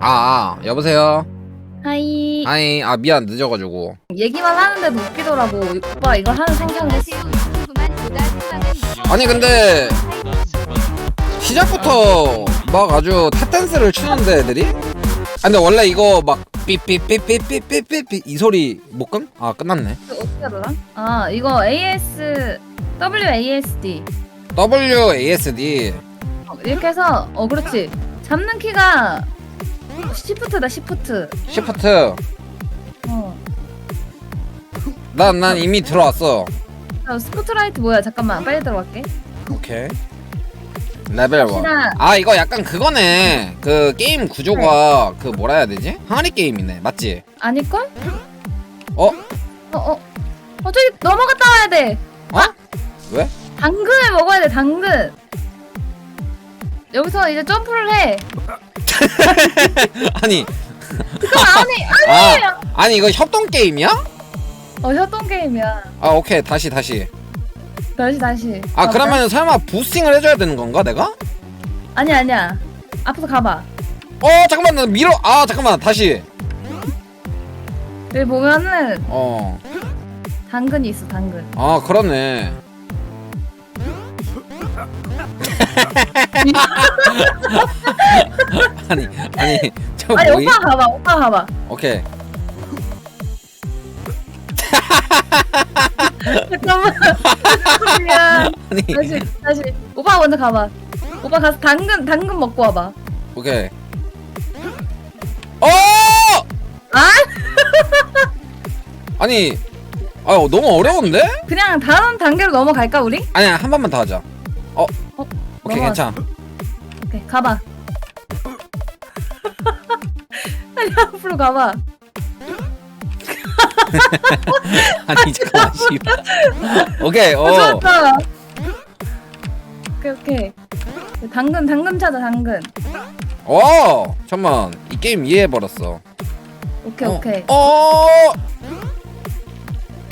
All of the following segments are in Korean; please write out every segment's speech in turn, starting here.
아, 아 여보세요. 하이. 아이 아 미안 늦어가지고. 얘기만 하는데 웃기더라고. 오빠 이걸 하는 생겼네. 아니 근데 시작부터 막 아주 탭댄스를 추는데 애들이? 아 근데 원래 이거 막 삐삐삐삐삐삐삐 이 소리 못 끔? 아 끝났네. 어떻게 하더라? 아 이거 AS WASD WASD. 어, 이렇게 해서 어 그렇지. 잡는 키가 시프트다 시프트 시프트. 어 난 난 이미 들어왔어. 자, 스포트라이트 뭐야 잠깐만 빨리 들어갈게 오케이. 레벨 1. 갑시다. 아 이거 약간 그거네. 그 게임 구조가 그 뭐라 해야 되지? 항아리 게임이네. 맞지? 아닐걸? 어? 어 어. 어 저기 넘어갔다 와야 돼 어? 왜? 당근을 먹어야 돼 당근 여기서 이제 점프를 해 아니. 그건 아니 아 아니 이거 협동 게임이야? 어 협동 게임이야. 아 오케이. 다시 다시. 다시 다시. 아 가볼까? 그러면 설마 부스팅을 해줘야 되는 건가 내가? 아니야 아니야. 앞으로 가봐. 어 잠깐만. 나 밀어. 아 잠깐만. 다시. 여기 보면은 어. 당근이 있어 당근. 아 그러네 아니 아니 저 아니 뭐이? 오빠 가봐 오빠 가봐. 오케이. 잠깐만. 미안 아니. 다시 다시. 오빠 먼저 가봐. 오빠 가서 당근 당근 먹고 와봐. 오케이. 어! 아? 아니 아 너무 어려운데? 그냥 다음 단계로 넘어갈까 우리? 아니야 한 번만 더 하자. 어 어, 오케이 넘어갔어. 괜찮아. 오케이 가봐 아니 앞으로 가봐. 아니 잠깐만 씨발. 오케이 어, 어 좋았다. 오케이 오케이. 당근 당근 찾아 당근. 어, 잠만. 이 게임 이해해 버렸어. 오케이 어, 오케이. 어.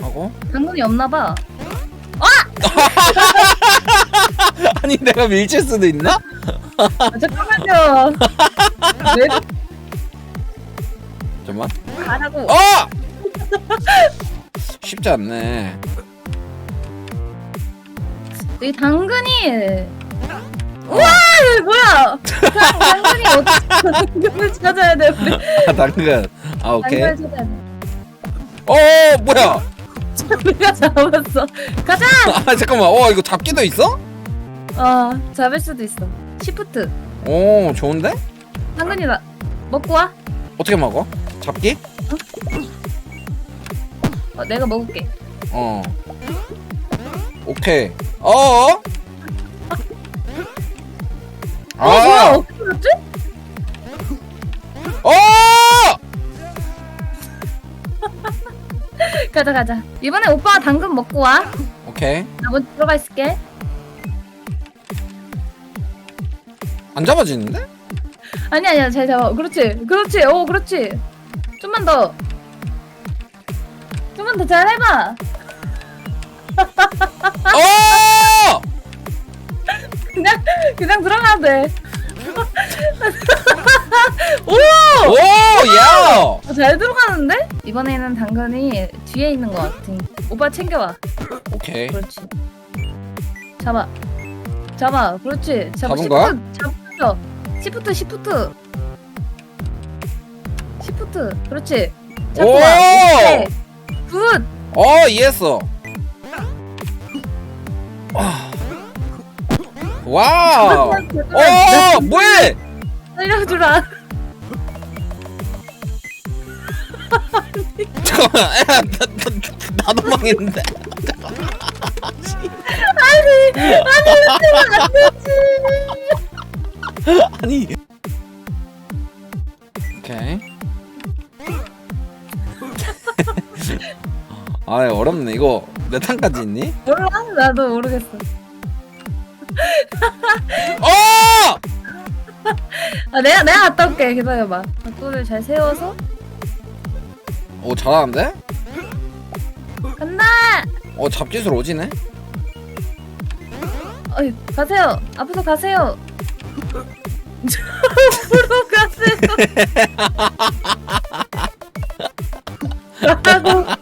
하고? 당근이 없나 봐. 아니 내가 밀칠 수도 있나? 아, 잠깐만요. 왜 잠만. 가라고 어! 쉽지 않네. 이 당근이 우와 이거 뭐야 당- 당근이 어떻게 당근을 찾아야 돼 우리 아, 당근. 아 오케이. 당근을 찾아야 돼 어 뭐야? 우리가 잡았어 가자 아 잠깐만. 어 이거 잡기도 있어? 어 잡을 수도 있어 시프트 오 좋은데? 당근이다 먹고 와 어떻게 먹어? 잡기? 어, 내가 먹을게 어. 오케이. 어? 어 뭐야 아. 어떻게 그랬지? 어! 가자 가자 이번에 오빠가 당근 먹고 와나 오케이. 먼저 들어가 있을게 안 잡아지는데? 아니 아니야 잘 잡아 그렇지 그렇지 오 그렇지 좀만 더 좀만 더 잘해봐 어! 그냥 그냥 들어가면 돼 오! 오, 야! 어, 잘 들어가는데? 이번에는 당근이 뒤에 있는 것 같아. 오빠 챙겨와. 오케이. 그렇지. 잡아. 잡아. 그렇지. 잡아. 잡은 거야? 잡았어. 시프트, 시프트. 시프트. 그렇지. 오! 와. 오케이. 굿. 어, 이해했어. 아. 와우. 어, 뭐해? 살려주라. 잠깐만, 야, 나, 나, 나도 망했는데. 아니, 아니, 안 되지. 아니. 오케이. 아, 어렵네. 이거 몇 탄까지 있니? 몰라? 나도 모르겠어. 어! 아, 내가, 내가 갔다 올게. 기다려봐. 각도를 잘 세워서. 오, 잘하는데? 간다! 어, 잡기술 오지네? 어이, 가세요. 앞으로 가세요. 앞으로 가세요.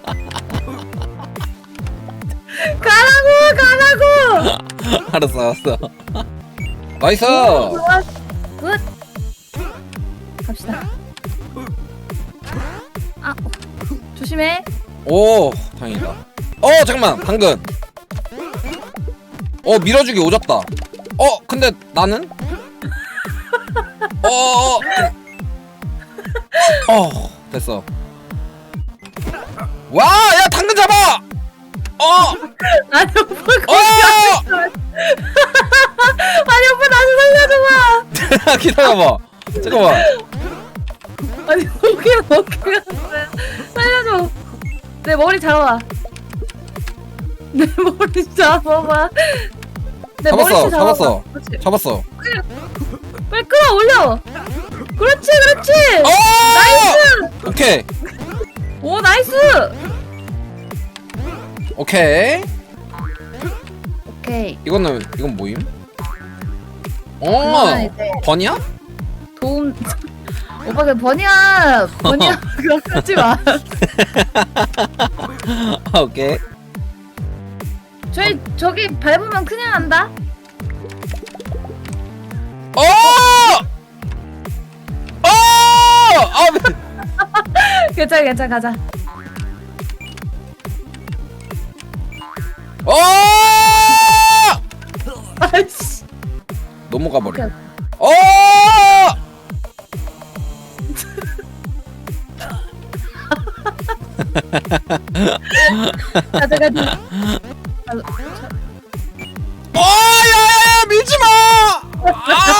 알았어 알았어 나이스. 굿. 갑시다. 아 조심해. 오 다행이다 어 잠깐만 당근 어 밀어주기 오졌다 어 근데 나는 어어 어, 됐어 와야 당근 잡아 어 아니 오빠 어! 기다려봐 잠깐만 아니 거기를 어떻게 갔어요? 살려줘. 내 머리 잡아. 내 머리 잡아봐. 내 잡았어, 머리 잡아봐. 잡았어. 그렇지. 잡았어 빨리 끌어올려. 그렇지 그렇지. 어 나이스. 오케이 오 나이스. 오케이 오케이. 이거는 이건 뭐임? 어 그거는 이제 번이야? 도움. 오빠 그 버니야 버니야 그거 쓰지 마. 아, 오케이 저희 저기 밟으면 큰일 난다. 어! 어! 아, 괜찮아 괜찮아 가자. 어! 넘어가 버려. 어! 가자 가자. 어! 야, 밀지 마! 아!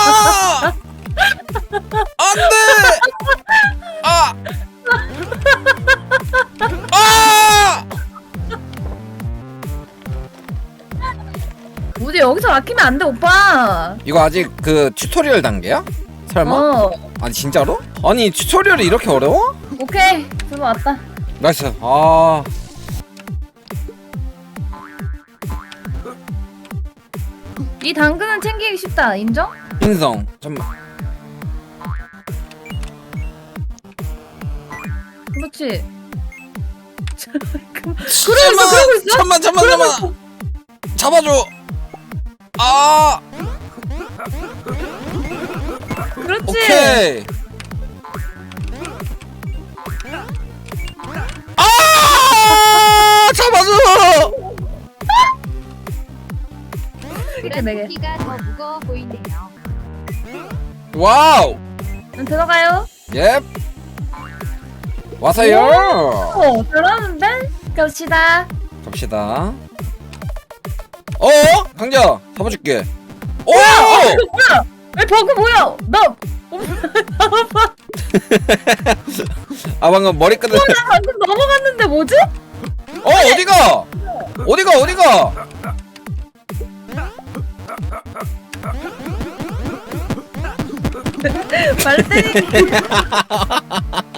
여기서 막히면 안 돼 오빠. 이거 아직 그 튜토리얼 단계야? 설마? 어. 아니 진짜로? 아니 튜토리얼이 이렇게 어려워? 오케이 들어왔다. 나이스. 아. 이 당근은 챙기기 쉽다. 인정? 인성. 잠만. 그렇지. 있어, 그러고 있어. 잠만, 잠만, 잠만. 잡아줘. 아, 그렇지. 오케이. 아, 잡아줘. 이렇게 네 개. 토끼가 더 무거워 보이네요. 와우. 응, 들어가요. 예. 와서요. 어, 잘하는데? 갑시다. 갑시다. 어, 강자 잡아줄게. 오! 이거 뭐야? 왜 버그 뭐야? 나, 아 방금 머리끈을. 나 방금 넘어갔는데 뭐지? 어 어디가? 어디가 어디가? 말 때리기.